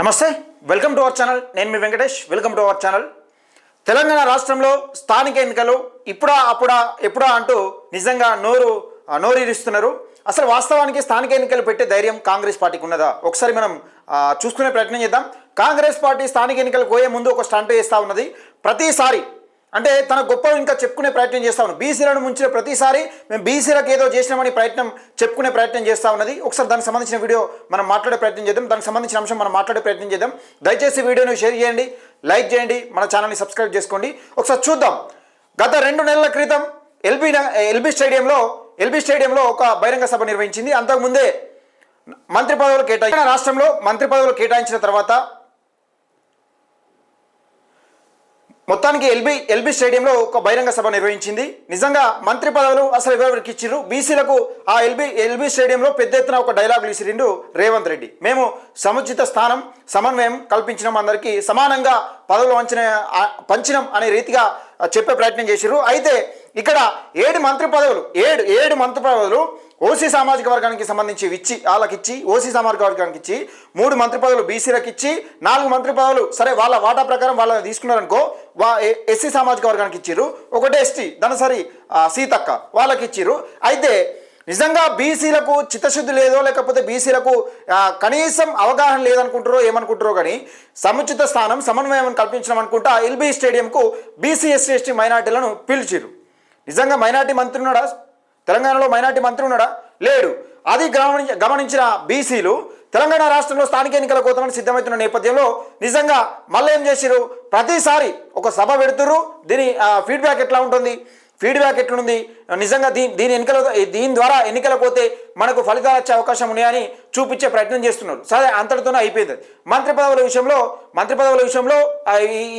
నమస్తే welcome to our channel నేను మీ Venkatesh welcome to our channel Telangana రాష్ట్రంలో స్థానిక ఎన్నికలు ఇప్పుడా అప్పుడా ఎప్పుడా అంటూ నిజంగా నోరు నోరిరుస్తున్నారు. అసలు వాస్తవానికి స్థానిక ఎన్నికలు పెట్టే ధైర్యం కాంగ్రెస్ పార్టీకి ఉన్నదా? ఒకసారి మనం చూసుకునే ప్రయత్నం చేద్దాం. కాంగ్రెస్ పార్టీ స్థానిక ఎన్నికలు పోయే ముందు ఒక స్టంట్ చేస్తూ ఉన్నది. ప్రతిసారి అంటే తన గొప్ప ఇంకా చెప్పుకునే ప్రయత్నం చేస్తా ఉన్నాం బీసీలను ముంచిన ప్రతిసారి మేము బీసీలకు ఏదో చేసినామని ప్రయత్నం చెప్పుకునే ప్రయత్నం చేస్తా ఉన్నది. ఒకసారి దానికి సంబంధించిన వీడియో మనం మాట్లాడే ప్రయత్నం చేద్దాం. దానికి సంబంధించిన అంశం మనం మాట్లాడే ప్రయత్నం చేద్దాం. దయచేసి వీడియోని షేర్ చేయండి లైక్ చేయండి మన ఛానల్ని సబ్స్క్రైబ్ చేసుకోండి. ఒకసారి చూద్దాం. గత రెండు నెలల క్రితం ఎల్బీ ఎల్బీ స్టేడియంలో ఎల్బీ స్టేడియంలో ఒక బహిరంగ సభ నిర్వహించింది. అంతకుముందే మంత్రి పదవులు కేటాయించిన రాష్ట్రంలో మంత్రి పదవులు కేటాయించిన తర్వాత మొత్తానికి ఎల్బీ ఎల్బీ స్టేడియంలో ఒక బహిరంగ సభ నిర్వహించింది. నిజంగా మంత్రి పదవులు అసలు ఎవరికి ఇచ్చిర్రు? బీసీలకు ఆ ఎల్బీ ఎల్బీ స్టేడియంలో పెద్ద ఎత్తున ఒక డైలాగులు ఇసిరిండు రేవంత్ రెడ్డి. మేము సముచిత స్థానం సమన్వయం కల్పించడం అందరికీ సమానంగా పదవులు వంచిన ఆ, పంచడం అనే రీతిగా చెప్పే ప్రయత్నం చేసిర్రు. అయితే ఇక్కడ ఏడు మంత్రి పదవులు ఏడు ఏడు మంత్రి పదవులు ఓసీ సామాజిక వర్గానికి సంబంధించి ఇచ్చి వాళ్ళకి ఇచ్చి ఓసీ సామాజిక వర్గానికి ఇచ్చి మూడు మంత్రి పదవులు బీసీలకు ఇచ్చి నాలుగు మంత్రి పదవులు సరే వాళ్ళ వాటా ప్రకారం వాళ్ళని తీసుకున్నారనుకో వా ఎస్సీ సామాజిక వర్గానికి ఇచ్చిర్రు ఒకటే ఎస్టీ దనసరి సీతక్క వాళ్ళకి ఇచ్చిర్రు అయితే నిజంగా బీసీలకు చిత్తశుద్ధి లేదో లేకపోతే బీసీలకు కనీసం అవగాహన లేదనుకుంటారో ఏమనుకుంటారో కానీ సముచిత స్థానం సమన్వయం కల్పించడం అనుకుంటా ఎల్బీ స్టేడియంకు బీసీ ఎస్సీ ఎస్టీ మైనార్టీలను పిలిచిరు నిజంగా మైనార్టీ మంత్రి ఉన్నాడా? తెలంగాణలో మైనార్టీ మంత్రి ఉన్నాడా? లేడు. అది గమనించ గమనించిన బీసీలు తెలంగాణ రాష్ట్రంలో స్థానిక ఎన్నికల కోతమని సిద్ధమవుతున్న నేపథ్యంలో నిజంగా మళ్ళీ ఏం చేసిరు ప్రతిసారి ఒక సభ పెడుతురు దీని ఫీడ్బ్యాక్ ఎట్లా ఉంటుంది? ఫీడ్బ్యాక్ ఎట్లుంది? నిజంగా దీని దీని ఎన్నికల దీని ద్వారా ఎన్నికల పోతే మనకు ఫలితాలు వచ్చే అవకాశం ఉన్నాయని చూపించే ప్రయత్నం చేస్తున్నారు. సరే అంతటితోనే అయిపోయింది. మంత్రి పదవుల విషయంలో మంత్రి పదవుల విషయంలో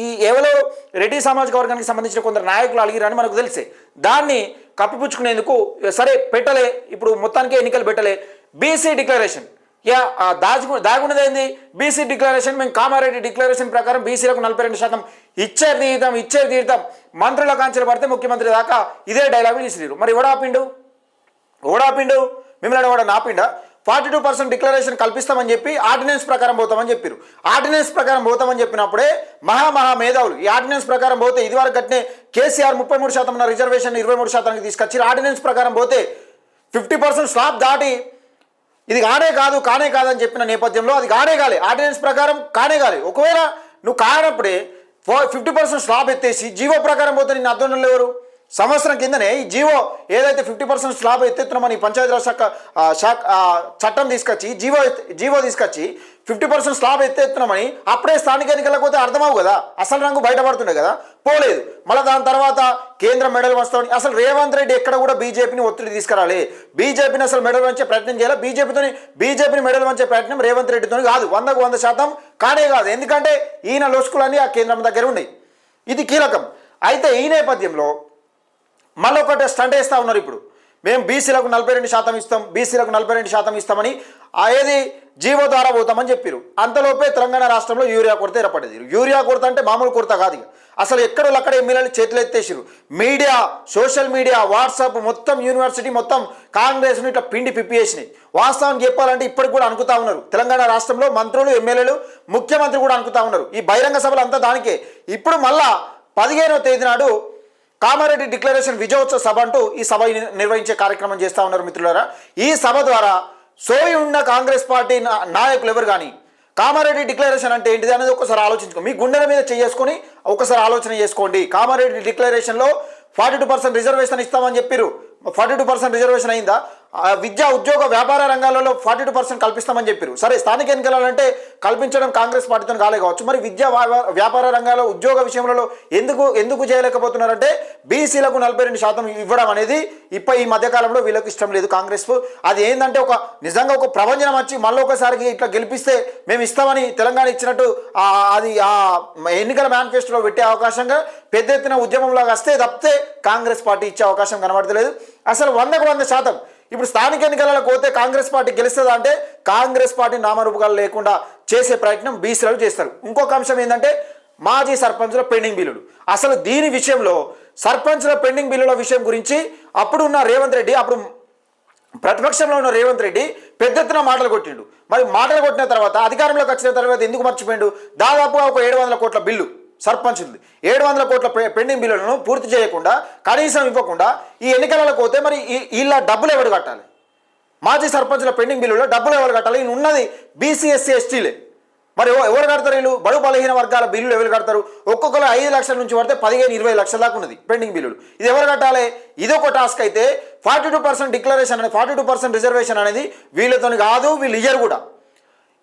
ఈ ఎవలో ఎవరో రెడ్డి సామాజిక వర్గానికి సంబంధించిన కొందరు నాయకులు అడిగిరని మనకు తెలిసే. దాన్ని కప్పిపుచ్చుకునేందుకు సరే పెట్టలే. ఇప్పుడు మొత్తానికి ఎన్నికలు పెట్టలే. BC declaration. యా ఆ దాచుకు దాగున్నది ఏంది? బీసీ డిక్లరేషన్ మేము కామారెడ్డి డిక్లరేషన్ ప్రకారం బీసీలకు నలభై రెండు శాతం ఇచ్చేది తీరుతాం ఇచ్చేది తీరుతాం. మంత్రుల కాంచెలు పడితే ముఖ్యమంత్రి దాకా ఇదే డైలాగులు ఇసిరు మరి ఎవడాపిండు ఓడాపిండు మిమ్మల్ని వాడు నాపిండా ఫార్టీ టూ పర్సెంట్ డిక్లరేషన్ కల్పిస్తామని చెప్పి ఆర్డినెన్స్ ప్రకారం పోతామని చెప్పారు ఆర్డినెన్స్ ప్రకారం పోతామని చెప్పినప్పుడే మహా మహా మేధావులు. ఈ ఆర్డినెన్స్ ప్రకారం పోతే ఇదివరకు కట్టినే కేసీఆర్ ముప్పై మూడు శాతం ఉన్న రిజర్వేషన్ ఇరవై మూడు శాతానికి తీసుకొచ్చి ఆర్డినెన్స్ ప్రకారం పోతే ఫిఫ్టీ పర్సెంట్ స్లాబ్ దాటి ఇది కానే కాదు కానే కాదని చెప్పిన నేపథ్యంలో అది కానే కాలే. ఆర్డినెన్స్ ప్రకారం కానే కాలే. ఒకవేళ నువ్వు కానప్పుడే ఫిఫ్టీ పర్సెంట్ స్లాబ్ ఎత్తేసి జీవో ప్రకారం పోతే నిన్ను అర్థం ఎవరు? సంవత్సరం కిందనే ఈ జీవో ఏదైతే ఫిఫ్టీ పర్సెంట్ స్లాబ్ ఎత్తెత్తున్నామని పంచాయతీరాజ్ శాఖ శాఖ చట్టం తీసుకొచ్చి జీవో జీవో తీసుకొచ్చి ఫిఫ్టీ పర్సెంట్ స్లాబ్ ఎత్తెత్తున్నామని అప్పుడే స్థానిక ఎన్నికలకు పోతే అర్థమవు కదా. అసలు రంగు బయటపడుతుండే కదా. పోలేదు. మళ్ళీ దాని తర్వాత కేంద్ర మెడల్ వస్తామని అసలు రేవంత్ రెడ్డి ఎక్కడ కూడా బీజేపీని ఒత్తిడి తీసుకురాలి. బీజేపీని అసలు మెడల్ వంచే ప్రయత్నం చేయాలి? బీజేపీతో బీజేపీని మెడల్ వంచే ప్రయత్నం రేవంత్ రెడ్డితో కాదు. వందకు వంద శాతం కానే కాదు. ఎందుకంటే ఈయన లోసుకులన్నీ ఆ కేంద్రం దగ్గర ఉన్నాయి. ఇది కీలకం. అయితే ఈ నేపథ్యంలో మళ్ళీ ఒకటి స్టంట్ వేస్తూ ఉన్నారు ఇప్పుడు. మేము బీసీలకు నలభై రెండు శాతం ఇస్తాం బీసీలకు నలభై రెండు శాతం ఇస్తామని ఏది జీవో ద్వారా పోతామని చెప్పారు అంతలోపే తెలంగాణ రాష్ట్రంలో యూరియా కొరత ఏర్పడేది. యూరియా కొరత అంటే మామూలు కొరత కాదు అసలు ఎక్కడో అక్కడ ఎమ్మెల్యేలు చేతులు ఎత్తేసారు మీడియా సోషల్ మీడియా వాట్సాప్ మొత్తం యూనివర్సిటీ మొత్తం కాంగ్రెస్ను ఇట్లా పిండి పిప్పేసినాయి వాస్తవానికి చెప్పాలంటే ఇప్పటికి కూడా అనుకుతా ఉన్నారు. తెలంగాణ రాష్ట్రంలో మంత్రులు ఎమ్మెల్యేలు ముఖ్యమంత్రి కూడా అనుకుతా ఉన్నారు. ఈ బహిరంగ సభలు అంతా దానికే. ఇప్పుడు మళ్ళా పదిహేనవ తేదీ నాడు కామారెడ్డి డిక్లరేషన్ విజయోత్సవ సభ అంటూ ఈ సభ నిర్వహించే కార్యక్రమం చేస్తూ ఉన్నారు మిత్రులారా. ఈ సభ ద్వారా సోయి ఉన్న కాంగ్రెస్ పార్టీ నాయకులు ఎవరు కానీ కామారెడ్డి డిక్లరేషన్ అంటే ఏంటిది అనేది ఒకసారి ఆలోచించుకో మీ గుండెల మీద చేసుకొని ఒకసారి ఆలోచన చేసుకోండి. కామారెడ్డి డిక్లరేషన్లో ఫార్టీ టూ పర్సెంట్ రిజర్వేషన్ ఇస్తామని చెప్పారు ఫార్టీ టూ పర్సెంట్ రిజర్వేషన్ అయిందా? విద్యా ఉద్యోగ వ్యాపార రంగాలలో ఫార్టీ టూ పర్సెంట్ కల్పిస్తామని చెప్పారు సరే స్థానిక ఎన్నికలంటే కల్పించడం కాంగ్రెస్ పార్టీతో కాలే కావచ్చు. మరి విద్యా వ్యా- వ్యాపార రంగాల్లో ఉద్యోగ విషయంలో ఎందుకు ఎందుకు చేయలేకపోతున్నారంటే బీసీలకు నలభై రెండు శాతం ఇవ్వడం అనేది ఇప్ప ఈ మధ్యకాలంలో వీళ్ళకి ఇష్టం లేదు కాంగ్రెస్. అది ఏంటంటే ఒక నిజంగా ఒక ప్రపంచం వచ్చి మళ్ళీ ఒకసారికి ఇట్లా గెలిపిస్తే మేము ఇస్తామని తెలంగాణ ఇచ్చినట్టు అది ఆ ఎన్నికల మేనిఫెస్టోలో పెట్టే అవకాశంగా పెద్ద ఎత్తున ఉద్యమంలాగా వస్తే తప్పితే కాంగ్రెస్ పార్టీ ఇచ్చే అవకాశం కనబడతలేదు. అసలు వందకు వంద శాతం ఇప్పుడు స్థానిక ఎన్నికలలో పోతే కాంగ్రెస్ పార్టీ గెలుస్తుందా అంటే కాంగ్రెస్ పార్టీ నామరూపకాలు లేకుండా చేసే ప్రయత్నం బీసీలు చేస్తారు. ఇంకొక అంశం ఏంటంటే మాజీ సర్పంచుల పెండింగ్ బిల్లులు. అసలు దీని విషయంలో సర్పంచుల పెండింగ్ బిల్లుల విషయం గురించి అప్పుడు ఉన్న రేవంత్ రెడ్డి అప్పుడు ప్రతిపక్షంలో ఉన్న రేవంత్ రెడ్డి పెద్ద ఎత్తున మాటలు కొట్టిండు. మరి మాటలు కొట్టిన తర్వాత అధికారంలోకి వచ్చిన తర్వాత ఎందుకు మర్చిపోయిండు? దాదాపుగా ఒక ఏడు వందల కోట్ల బిల్లు. సర్పంచ్ది. ఏడు వందల కోట్ల పె- పెండింగ్ బిల్లులను పూర్తి చేయకుండా కనీసం ఇవ్వకుండా ఈ ఎన్నికలలో పోతే మరి ఈ- వీళ్ళ డబ్బులు ఎవరు కట్టాలి? మాజీ సర్పంచుల పెండింగ్ బిల్లులో డబ్బులు ఎవరు కట్టాలి? ఈయన ఉన్నది బీసీ ఎస్సీ ఎస్టీలే. మరి ఎవరు కడతారు వీళ్ళు? బడు బలహీన వర్గాల బిల్లులు ఎవరు కడతారు? ఒక్కొక్కరు ఐదు లక్షల నుంచి పడితే పదిహేను ఇరవై లక్షల దాకా ఉన్నది పెండింగ్ బిల్లులు. ఇది ఎవరు కట్టాలి? ఇదొక టాస్క్ అయితే ఫార్టీ టూ పర్సెంట్ డిక్లరేషన్ అనేది ఫార్టీ టూ పర్సెంట్ రిజర్వేషన్ అనేది వీళ్ళతో కాదు వీళ్ళు ఇయ్యరు కూడా.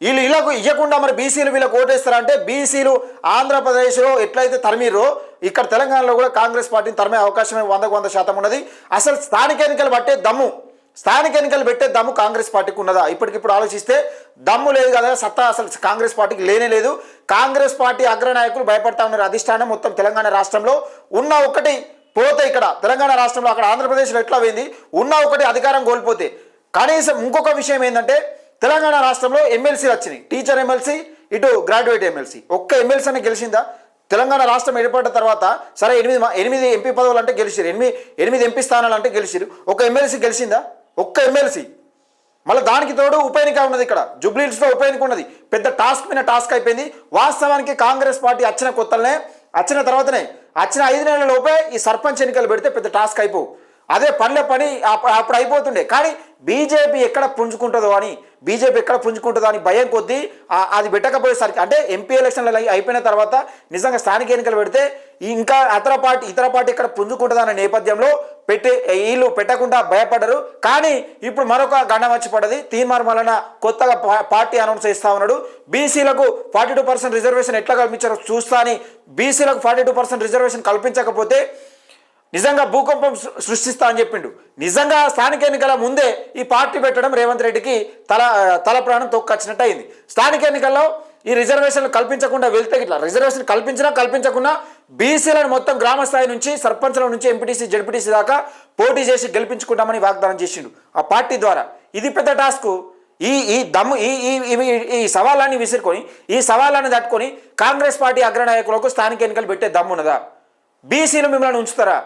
వీళ్ళు ఇలాగ ఇవ్వకుండా మరి బీసీలు వీళ్ళకి ఓటేస్తారంటే బీసీలు ఆంధ్రప్రదేశ్లో ఎట్లయితే తరిమిరో ఇక్కడ తెలంగాణలో కూడా కాంగ్రెస్ పార్టీని తరిమే అవకాశం వందకు వంద శాతం ఉన్నది. అసలు స్థానిక ఎన్నికలు పట్టే దమ్ము స్థానిక ఎన్నికలు పెట్టే దమ్ము కాంగ్రెస్ పార్టీకి ఉన్నదా? ఇప్పటికిప్పుడు ఆలోచిస్తే దమ్ము లేదు కదా సత్తా అసలు కాంగ్రెస్ పార్టీకి లేనే లేదు. కాంగ్రెస్ పార్టీ అగ్రనాయకులు భయపడతా ఉన్నారు. అధిష్టానం మొత్తం తెలంగాణ రాష్ట్రంలో ఉన్న ఒకటి పోతే ఇక్కడ తెలంగాణ రాష్ట్రంలో అక్కడ ఆంధ్రప్రదేశ్లో ఎట్లా పోయింది? ఉన్న ఒకటి అధికారం కోల్పోతే. కనీసం ఇంకొక విషయం ఏంటంటే తెలంగాణ రాష్ట్రంలో ఎమ్మెల్సీలు వచ్చినాయి. టీచర్ ఎమ్మెల్సీ ఇటు గ్రాడ్యుయేట్ ఎమ్మెల్సీ. ఒక్క ఎమ్మెల్సీ అని గెలిచిందా? తెలంగాణ రాష్ట్రం ఏర్పడిన తర్వాత సరే ఎనిమిది ఎనిమిది ఎంపీ పదవులు అంటే గెలిచిరు ఎనిమిది ఎనిమిది ఎంపీ స్థానాలు అంటే గెలిచిరు ఒక ఎమ్మెల్సీ గెలిచిందా? ఒక్క ఎమ్మెల్సీ. మళ్ళీ దానికి తోడు ఉప ఎన్నిక ఉన్నది ఇక్కడ. జూబ్లీహిల్స్లో ఉప ఎన్నిక ఉన్నది. పెద్ద టాస్క్ మీద టాస్క్ అయిపోయింది. వాస్తవానికి కాంగ్రెస్ పార్టీ వచ్చిన కొత్తలనే వచ్చిన తర్వాతనే వచ్చిన ఐదు నెలల లోపే ఈ సర్పంచ్ ఎన్నికలు పెడితే పెద్ద టాస్క్ అయిపోవు అదే పనిలో పని అప్పుడు అయిపోతుండే. కానీ బీజేపీ ఎక్కడ పుంజుకుంటుందో అని బీజేపీ ఎక్కడ పుంజుకుంటుందో అని భయం కొద్దీ అది పెట్టకపోయేసరికి అంటే ఎంపీ ఎలక్షన్లు అయి- అయిపోయిన తర్వాత నిజంగా స్థానిక ఎన్నికలు పెడితే ఇంకా అతర పార్టీ ఇతర పార్టీ ఇక్కడ పుంజుకుంటుందనే నేపథ్యంలో పెట్టి వీళ్ళు పెట్టకుండా భయపడరు. కానీ ఇప్పుడు మరొక గండం వచ్చి పడ్డది. తీర్మానం వలన కొత్తగా పార్టీ అనౌన్స్ చేస్తా ఉన్నాడు. బీసీలకు ఫార్టీ టూ పర్సెంట్ రిజర్వేషన్ ఎట్లా కల్పించారో చూస్తా అని బీసీలకు ఫార్టీ టూ పర్సెంట్ రిజర్వేషన్ కల్పించకపోతే నిజంగా భూకంపం సృ- సృష్టిస్తా అని చెప్పిండు. నిజంగా స్థానిక ఎన్నికల ముందే ఈ పార్టీ పెట్టడం రేవంత్ రెడ్డికి తల తల ప్రాణం తొక్కొచ్చినట్టు అయింది స్థానిక ఎన్నికల్లో ఈ రిజర్వేషన్లు కల్పించకుండా వెళ్తే ఇట్లా రిజర్వేషన్ కల్పించినా కల్పించకుండా బీసీలను మొత్తం గ్రామ స్థాయి నుంచి సర్పంచ్ల నుంచి ఎంపీటీసీ జడ్పీటీసీ దాకా పోటీ చేసి గెలిపించుకుంటామని వాగ్దానం చేసిండు ఆ పార్టీ ద్వారా. ఇది పెద్ద టాస్క్. ఈ ఈ దమ్ము ఈ ఈ సవాళ్ళని విసురుకొని ఈ సవాళ్ళని తట్టుకొని కాంగ్రెస్ పార్టీ అగ్రనాయకులకు స్థానిక ఎన్నికలు పెట్టే దమ్మున్నదా? బీసీలు మిమ్మల్ని ఉంచుతారా?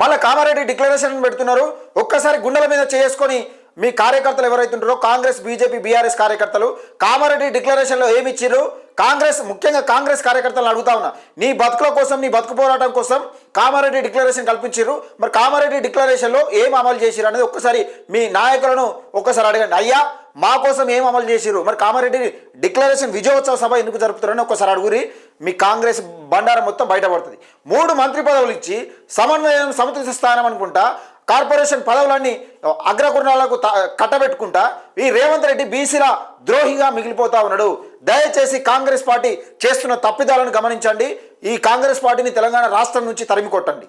మళ్ళీ కామారెడ్డి డిక్లరేషన్ పెడుతున్నారు. ఒక్కసారి గుండెల మీద చేసుకొని మీ కార్యకర్తలు ఎవరైతే ఉంటారో కాంగ్రెస్ బీజేపీ బీఆర్ఎస్ కార్యకర్తలు కామారెడ్డి డిక్లరేషన్లో ఏమి ఇచ్చారు కాంగ్రెస్ ముఖ్యంగా కాంగ్రెస్ కార్యకర్తలను అడుగుతా ఉన్నా. నీ బతుకుల కోసం నీ బతుకు పోరాటం కోసం కామారెడ్డి డిక్లరేషన్ కల్పించారు మరి కామారెడ్డి డిక్లరేషన్లో ఏం అమలు చేసిరు అనేది ఒక్కసారి మీ నాయకులను ఒక్కసారి అడగండి. అయ్యా మా కోసం ఏం అమలు చేసిరు మరి కామారెడ్డి డిక్లరేషన్ విజయోత్సవ సభ ఎందుకు జరుపుతారని ఒక్కసారి అడుగురి. మీ కాంగ్రెస్ బండారం మొత్తం బయటపడుతుంది. మూడు మంత్రి పదవులు ఇచ్చి సమన్వయం సమతుల స్థానం అనుకుంటా కార్పొరేషన్ పదవులన్నీ అగ్రకుర్ణాలకు కట్టబెట్టుకుంటా ఈ రేవంత్ రెడ్డి బీసీల ద్రోహిగా మిగిలిపోతా ఉన్నాడు. దయచేసి కాంగ్రెస్ పార్టీ చేస్తున్న తప్పిదాలను గమనించండి. ఈ కాంగ్రెస్ పార్టీని తెలంగాణ రాష్ట్రం నుంచి తరిమి కొట్టండి